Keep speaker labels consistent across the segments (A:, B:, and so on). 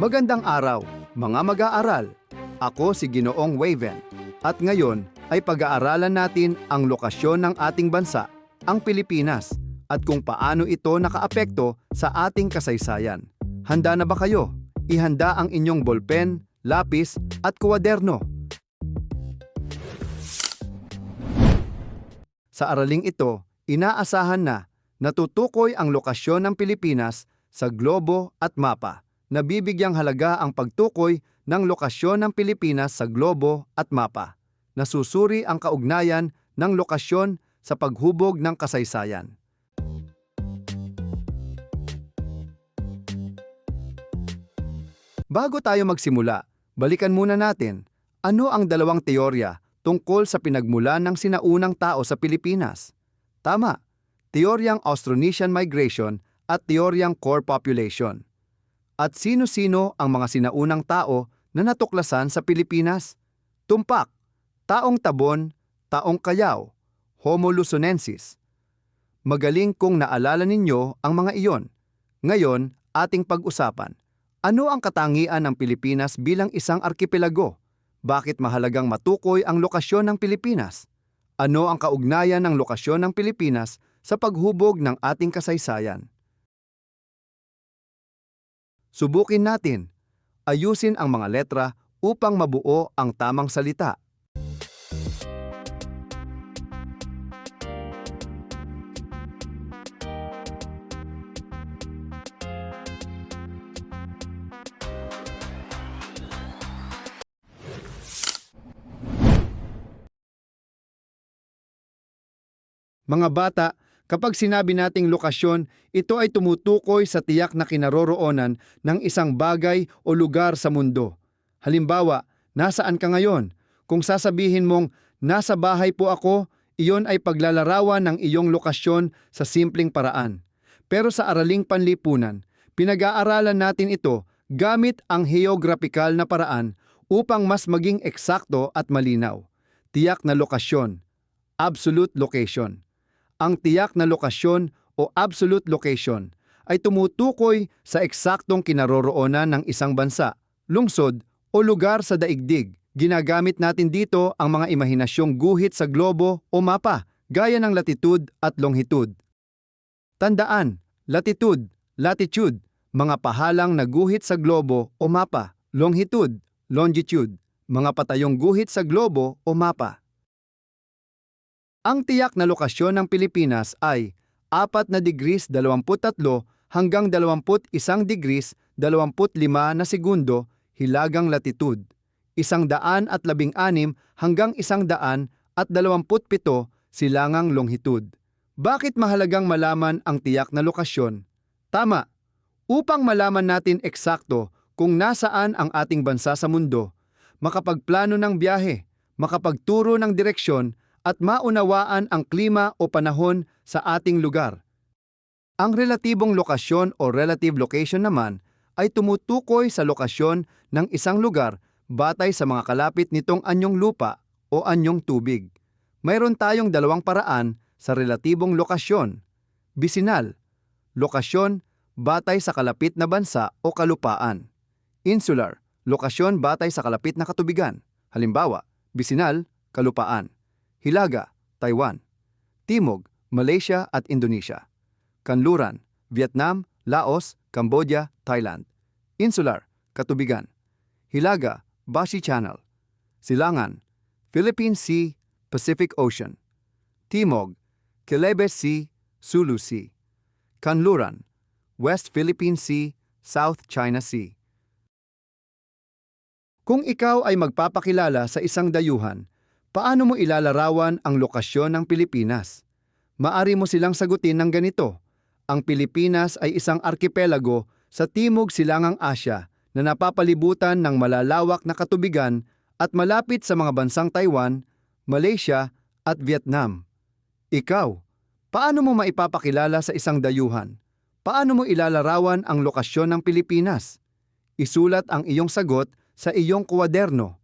A: Magandang araw, mga mag-aaral. Ako si Ginoong Waven. At ngayon ay pag-aaralan natin ang lokasyon ng ating bansa, ang Pilipinas, at kung paano ito nakaapekto sa ating kasaysayan. Handa na ba kayo? Ihanda ang inyong bolpen, lapis, at kuwaderno. Sa araling ito, inaasahan na natutukoy ang lokasyon ng Pilipinas sa globo at mapa. Nabibigyang halaga ang pagtukoy ng lokasyon ng Pilipinas sa globo at mapa. Nasusuri ang kaugnayan ng lokasyon sa paghubog ng kasaysayan. Bago tayo magsimula, balikan muna natin ano ang dalawang teorya tungkol sa pinagmulan ng sinaunang tao sa Pilipinas. Tama, teoryang Austronesian Migration at teoryang Core Population. At sino-sino ang mga sinaunang tao na natuklasan sa Pilipinas? Tumpak, Taong Tabon, Taong Kayaw, Homo Luzonensis. Magaling kung naalala ninyo ang mga iyon. Ngayon, ating pag-usapan. Ano ang katangian ng Pilipinas bilang isang arkipelago? Bakit mahalagang matukoy ang lokasyon ng Pilipinas? Ano ang kaugnayan ng lokasyon ng Pilipinas sa paghubog ng ating kasaysayan? Subukin natin. Ayusin ang mga letra upang mabuo ang tamang salita. Mga bata, kapag sinabi nating lokasyon, ito ay tumutukoy sa tiyak na kinaroroonan ng isang bagay o lugar sa mundo. Halimbawa, nasaan ka ngayon? Kung sasabihin mong, nasa bahay po ako, iyon ay paglalarawan ng iyong lokasyon sa simpleng paraan. Pero sa araling panlipunan, pinag-aaralan natin ito gamit ang geographical na paraan upang mas maging eksakto at malinaw. Tiyak na lokasyon, absolute location ang tiyak na lokasyon o absolute location ay tumutukoy sa eksaktong kinaroroonan ng isang bansa, lungsod o lugar sa daigdig. Ginagamit natin dito ang mga imahinasyong guhit sa globo o mapa, gaya ng latitude at longitude. Tandaan, latitude, latitude, mga pahalang na guhit sa globo o mapa, longitude, longitude, mga patayong guhit sa globo o mapa. Ang tiyak na lokasyon ng Pilipinas ay 4 na degrees 23 hanggang 21 degrees 25 na segundo hilagang latitude, 116 hanggang 127 silangang longitude. Bakit mahalagang malaman ang tiyak na lokasyon? Tama, upang malaman natin eksakto kung nasaan ang ating bansa sa mundo, makapagplano ng biyahe, makapagturo ng direksyon at maunawaan ang klima o panahon sa ating lugar. Ang relatibong lokasyon o relative location naman ay tumutukoy sa lokasyon ng isang lugar batay sa mga kalapit nitong anyong lupa o anyong tubig. Mayroon tayong dalawang paraan sa relatibong lokasyon. Bisinal, lokasyon batay sa kalapit na bansa o kalupaan. Insular, lokasyon batay sa kalapit na katubigan. Halimbawa, bisinal, kalupaan. Hilaga, Taiwan. Timog, Malaysia at Indonesia. Kanluran, Vietnam, Laos, Cambodia, Thailand. Insular, Katubigan. Hilaga, Bashi Channel. Silangan, Philippine Sea, Pacific Ocean. Timog, Celebes Sea, Sulu Sea. Kanluran, West Philippine Sea, South China Sea. Kung ikaw ay magpapakilala sa isang dayuhan, Paano mo ilalarawan ang lokasyon ng Pilipinas? Maari mo silang sagutin ng ganito. Ang Pilipinas ay isang arkipelago sa Timog Silangang Asya na napapalibutan ng malalawak na katubigan at malapit sa mga bansang Taiwan, Malaysia at Vietnam. Ikaw, paano mo maipapakilala sa isang dayuhan? Paano mo ilalarawan ang lokasyon ng Pilipinas? Isulat ang iyong sagot sa iyong kuwaderno.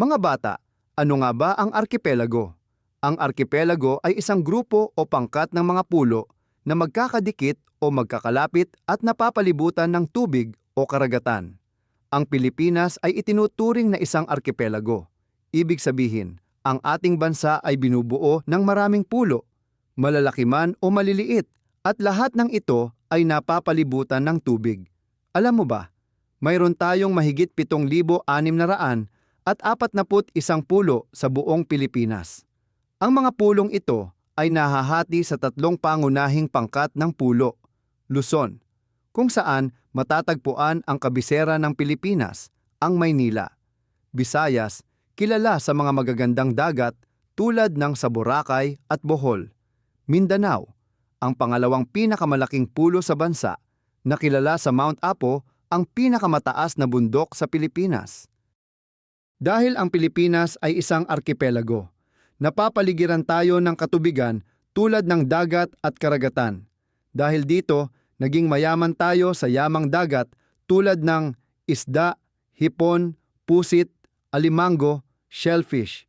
A: Mga bata, ano nga ba ang arkipelago? Ang arkipelago ay isang grupo o pangkat ng mga pulo na magkakadikit o magkakalapit at napapalibutan ng tubig o karagatan. Ang Pilipinas ay itinuturing na isang arkipelago. Ibig sabihin, ang ating bansa ay binubuo ng maraming pulo, malalaki man o maliliit, at lahat ng ito ay napapalibutan ng tubig. Alam mo ba, mayroon tayong mahigit 7,600 at 41 pulo sa buong Pilipinas. Ang mga pulong ito ay nahahati sa tatlong pangunahing pangkat ng pulo, Luzon, kung saan matatagpuan ang kabisera ng Pilipinas, ang Maynila. Visayas, kilala sa mga magagandang dagat tulad ng sa Boracay at Bohol. Mindanao, ang pangalawang pinakamalaking pulo sa bansa na kilala sa Mount Apo ang pinakamataas na bundok sa Pilipinas. Dahil ang Pilipinas ay isang arkipelago, napapaligiran tayo ng katubigan tulad ng dagat at karagatan. Dahil dito, naging mayaman tayo sa yamang dagat tulad ng isda, hipon, pusit, alimango, shellfish.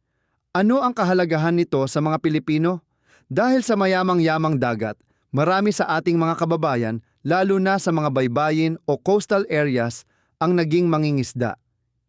A: Ano ang kahalagahan nito sa mga Pilipino? Dahil sa mayamang-yamang dagat, marami sa ating mga kababayan, lalo na sa mga baybayin o coastal areas, ang naging mangingisda.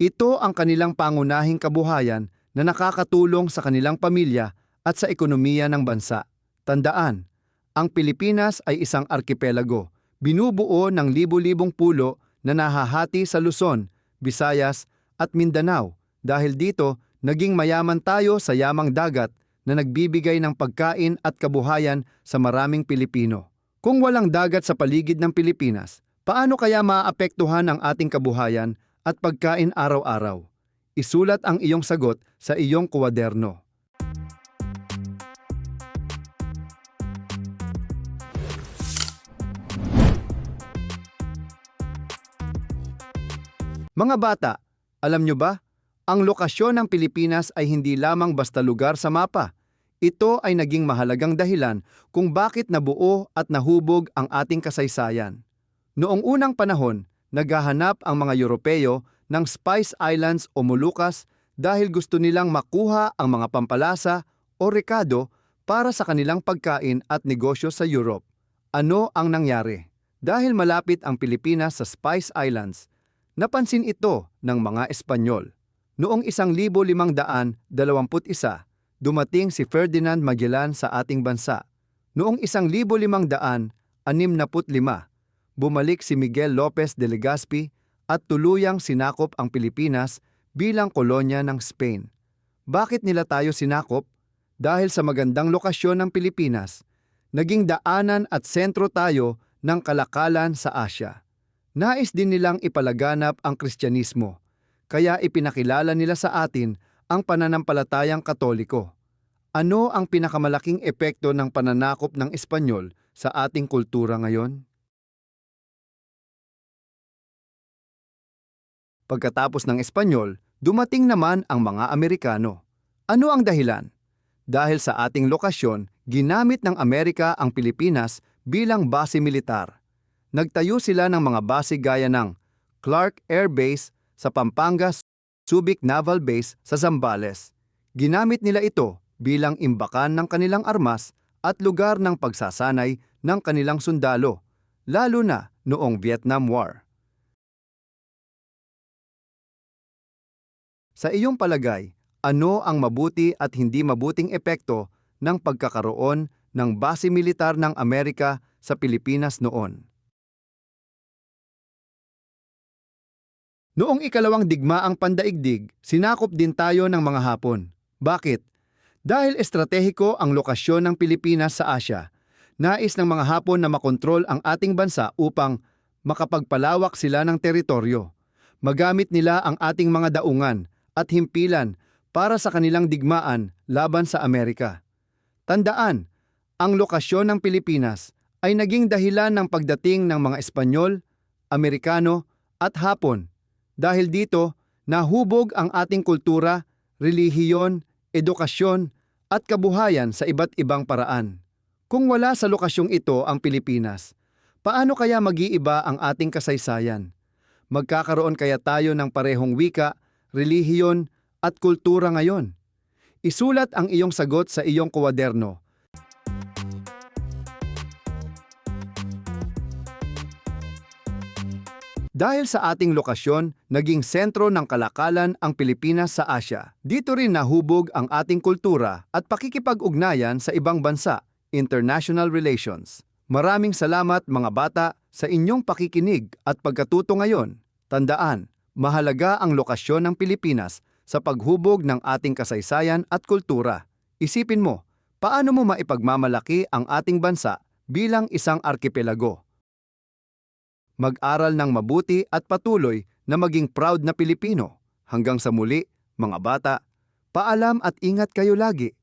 A: Ito ang kanilang pangunahing kabuhayan na nakakatulong sa kanilang pamilya at sa ekonomiya ng bansa. Tandaan, ang Pilipinas ay isang arkipelago, binubuo ng libu-libong pulo na nahahati sa Luzon, Visayas at Mindanao. Dahil dito, naging mayaman tayo sa yamang dagat na nagbibigay ng pagkain at kabuhayan sa maraming Pilipino. Kung walang dagat sa paligid ng Pilipinas, paano kaya maapektuhan ang ating kabuhayan at pagkain araw-araw? Isulat ang iyong sagot sa iyong kuwaderno. Mga bata, alam nyo ba? Ang lokasyon ng Pilipinas ay hindi lamang basta lugar sa mapa. Ito ay naging mahalagang dahilan kung bakit nabuo at nahubog ang ating kasaysayan. Noong unang panahon, naghahanap ang mga Europeo ng Spice Islands o Moluccas dahil gusto nilang makuha ang mga pampalasa o rekado para sa kanilang pagkain at negosyo sa Europe. Ano ang nangyari? Dahil malapit ang Pilipinas sa Spice Islands, napansin ito ng mga Espanyol. Noong 1521, dumating si Ferdinand Magellan sa ating bansa. Noong 1565, bumalik si Miguel Lopez de Legazpi at tuluyang sinakop ang Pilipinas bilang kolonya ng Spain. Bakit nila tayo sinakop? Dahil sa magandang lokasyon ng Pilipinas, naging daanan at sentro tayo ng kalakalan sa Asya. Nais din nilang ipalaganap ang Kristyanismo, kaya ipinakilala nila sa atin ang pananampalatayang katoliko. Ano ang pinakamalaking epekto ng pananakop ng Espanyol sa ating kultura ngayon? Pagkatapos ng Espanyol, dumating naman ang mga Amerikano. Ano ang dahilan? Dahil sa ating lokasyon, ginamit ng Amerika ang Pilipinas bilang base militar. Nagtayo sila ng mga base gaya ng Clark Air Base sa Pampanga, Subic Naval Base sa Zambales. Ginamit nila ito bilang imbakan ng kanilang armas at lugar ng pagsasanay ng kanilang sundalo, lalo na noong Vietnam War. Sa iyong palagay, ano ang mabuti at hindi mabuting epekto ng pagkakaroon ng base militar ng Amerika sa Pilipinas noon? Noong ikalawang digmaang pandaigdig, sinakop din tayo ng mga Hapon. Bakit? Dahil estratehiko ang lokasyon ng Pilipinas sa Asya, nais ng mga Hapon na makontrol ang ating bansa upang makapagpalawak sila ng teritoryo. Magamit nila ang ating mga daungan at himpilan para sa kanilang digmaan laban sa Amerika. Tandaan, ang lokasyon ng Pilipinas ay naging dahilan ng pagdating ng mga Espanyol, Amerikano at Hapon. Dahil dito, nahubog ang ating kultura, relihiyon, edukasyon at kabuhayan sa iba't ibang paraan. Kung wala sa lokasyong ito ang Pilipinas, paano kaya mag-iiba ang ating kasaysayan? Magkakaroon kaya tayo ng parehong wika, relihiyon at kultura ngayon? Isulat ang iyong sagot sa iyong kwaderno. Dahil sa ating lokasyon, naging sentro ng kalakalan ang Pilipinas sa Asya. Dito rin nahubog ang ating kultura at pakikipag-ugnayan sa ibang bansa, international relations. Maraming salamat mga bata sa inyong pakikinig at pagkatuto ngayon. Tandaan, mahalaga ang lokasyon ng Pilipinas sa paghubog ng ating kasaysayan at kultura. Isipin mo, paano mo maipagmamalaki ang ating bansa bilang isang arkipelago? Mag-aral ng mabuti at patuloy na maging proud na Pilipino. Hanggang sa muli, mga bata, paalam at ingat kayo lagi.